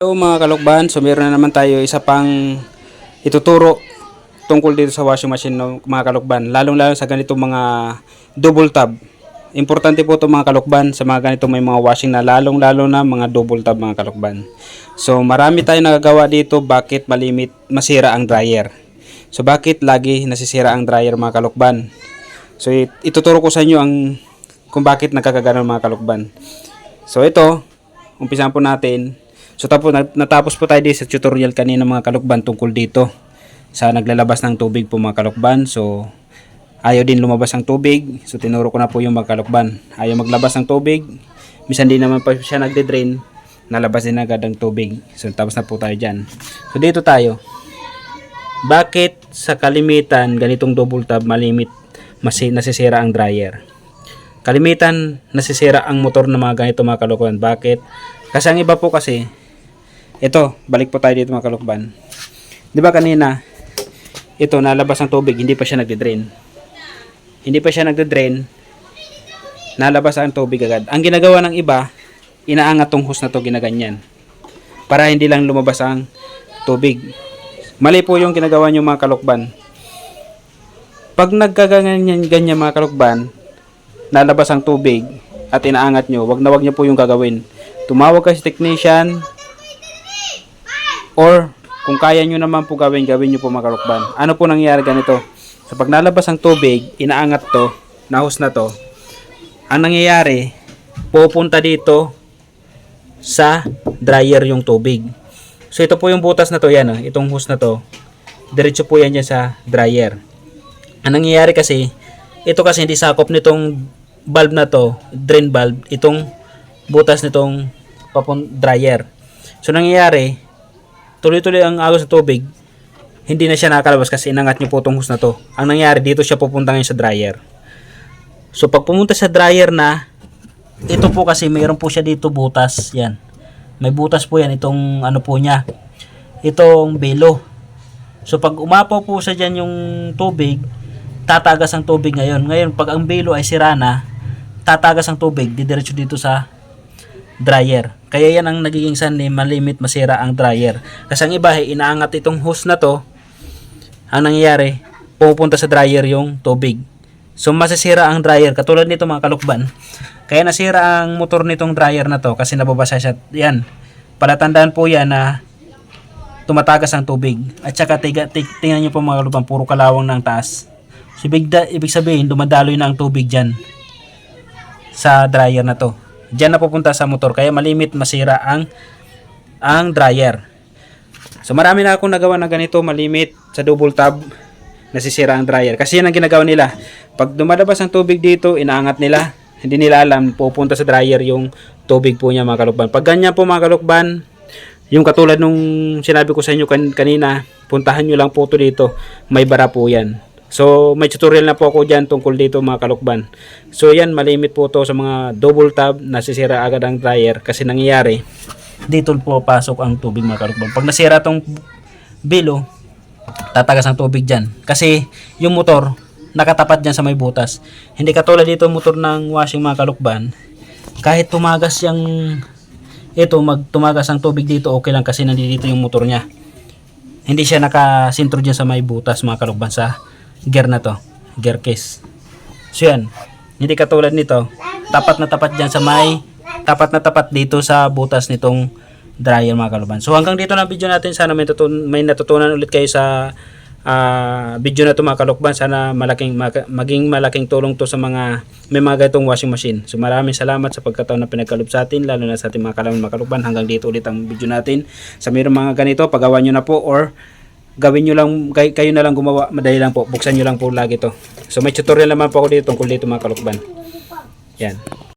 Hello mga kalukban, so meron na naman tayo isa pang ituturo tungkol dito sa washing machine ng mga kalukban. Lalong lalo sa ganitong mga double tab. Importante po ito mga kalukban sa mga ganitong may mga washing na lalong lalo na mga double tab mga kalukban. So marami tayong nagagawa dito bakit malimit masira ang dryer. So bakit lagi nasisira ang dryer mga kalukban. So it- ituturo ko sa inyo ang kung bakit nagkakaganon mga kalukban. So ito, umpisahan po natin. So tapos nat- natapos po tayo sa tutorial kanina mga kalukban tungkol dito sa naglalabas ng tubig po mga kalukban. So ayaw din lumabas ang tubig. So tinuro ko na po yung mga kalukban. Ayaw maglabas ng tubig. Misan din naman pa siya nagde-drain. Nalabas din agad ang tubig. So tapos na po tayo dyan. So dito tayo. Bakit sa kalimitan ganitong double tab malimit masi nasisira ang dryer? Kalimitan nasisira ang motor ng mga ganito mga kalukban. Bakit? Kasi ang iba po kasi ito, balik po tayo dito mga kalukban. 'Di ba kanina ito nalabas ang tubig, hindi pa siya nagde-drain. Hindi pa siya nagde-drain. Nalabas ang tubig agad. Ang ginagawa ng iba, inaangat tong hose na to ginaganyan. Para hindi lang lumabas ang tubig. Mali po yung ginagawa niyo mga kalukban. Pag nagkaganyan ganyan mga kalukban, nalabas ang tubig at inaangat nyo, wag na wag nyo po yung gagawin. Tumawag kayo sa technician or kung kaya nyo naman po gawin, gawin nyo po mga kalukban. Ano po nangyayari ganito? So pag nalabas ang tubig, inaangat to, nahos na to, ang nangyayari, pupunta dito sa dryer yung tubig. So ito po yung butas na to, yan, oh, itong hose na to, diretso po yan dyan sa dryer. Ang nangyayari kasi, ito kasi hindi sakop nitong valve na to, drain valve, itong butas nitong papun dryer. So nangyayari, tuloy-tuloy ang agos ng tubig, hindi na siya nakakalabas kasi inangat niyo po itong hose na to. Ang nangyayari dito siya pupunta ngayon sa dryer. So pag pumunta sa dryer na, ito po kasi mayroon po siya dito butas, yan. May butas po yan itong ano po niya. Itong belo. So pag umapaw po sa dyan yung tubig, tatagas ang tubig ngayon. Ngayon pag ang belo ay sira na, tatagas ang tubig, didiretso dito sa dryer. Kaya yan ang nagiging sanli, malimit masira ang dryer. Kasi ang iba, eh, inaangat itong hose na to, ang nangyayari, pupunta sa dryer yung tubig. So masisira ang dryer, katulad nito mga kalukban. Kaya nasira ang motor nitong dryer na to kasi nababasa siya. Yan, palatandaan po yan na tumatagas ang tubig. At saka tiga, tig, tingnan nyo po mga kalukban, puro kalawang ng taas. So ibig, da- ibig sabihin, dumadaloy na ang tubig dyan sa dryer na to. Diyan na pupunta sa motor kaya malimit masira ang ang dryer. So marami na akong nagawa na ganito malimit sa double tab nasisira ang dryer. Kasi yan ang ginagawa nila. Pag dumalabas ang tubig dito, inaangat nila. Hindi nila alam, pupunta sa dryer yung tubig po niya mga kalukban. Pag ganyan po mga kalukban, yung katulad nung sinabi ko sa inyo kan- kanina, puntahan nyo lang po to dito. May bara po yan. So, may tutorial na po ako dyan tungkol dito mga kalukban. So, yan, malimit po to sa mga double tab, nasisira agad ang dryer kasi nangyayari. Dito po pasok ang tubig mga kalukban. Pag nasira tong bilo, tatagas ang tubig dyan. Kasi yung motor, nakatapat dyan sa may butas. Hindi katulad dito motor ng washing mga kalukban. Kahit tumagas yung ito, mag tumagas ang tubig dito, okay lang kasi nandito yung motor niya. Hindi siya nakasintro dyan sa may butas mga kalukban sa gear na to. Gear case. So yan. Hindi katulad nito. Tapat na tapat dyan sa may tapat na tapat dito sa butas nitong dryer mga kaluban. So hanggang dito na video natin. Sana may, tutun- may natutunan ulit kayo sa ah, video na to mga kalukban. Sana malaking, maka- maging malaking tulong to sa mga may mga ganitong washing machine. So maraming salamat sa pagkataon na pinagkaloob sa atin. Lalo na sa ating mga kalaman mga. Hanggang dito ulit ang video natin. Sa mga ganito, pagawa nyo na po or gawin nyo lang, kay, kayo na lang gumawa, madali lang po, buksan nyo lang po lagi to. So may tutorial naman po ako dito tungkol dito mga kalukban. Yan.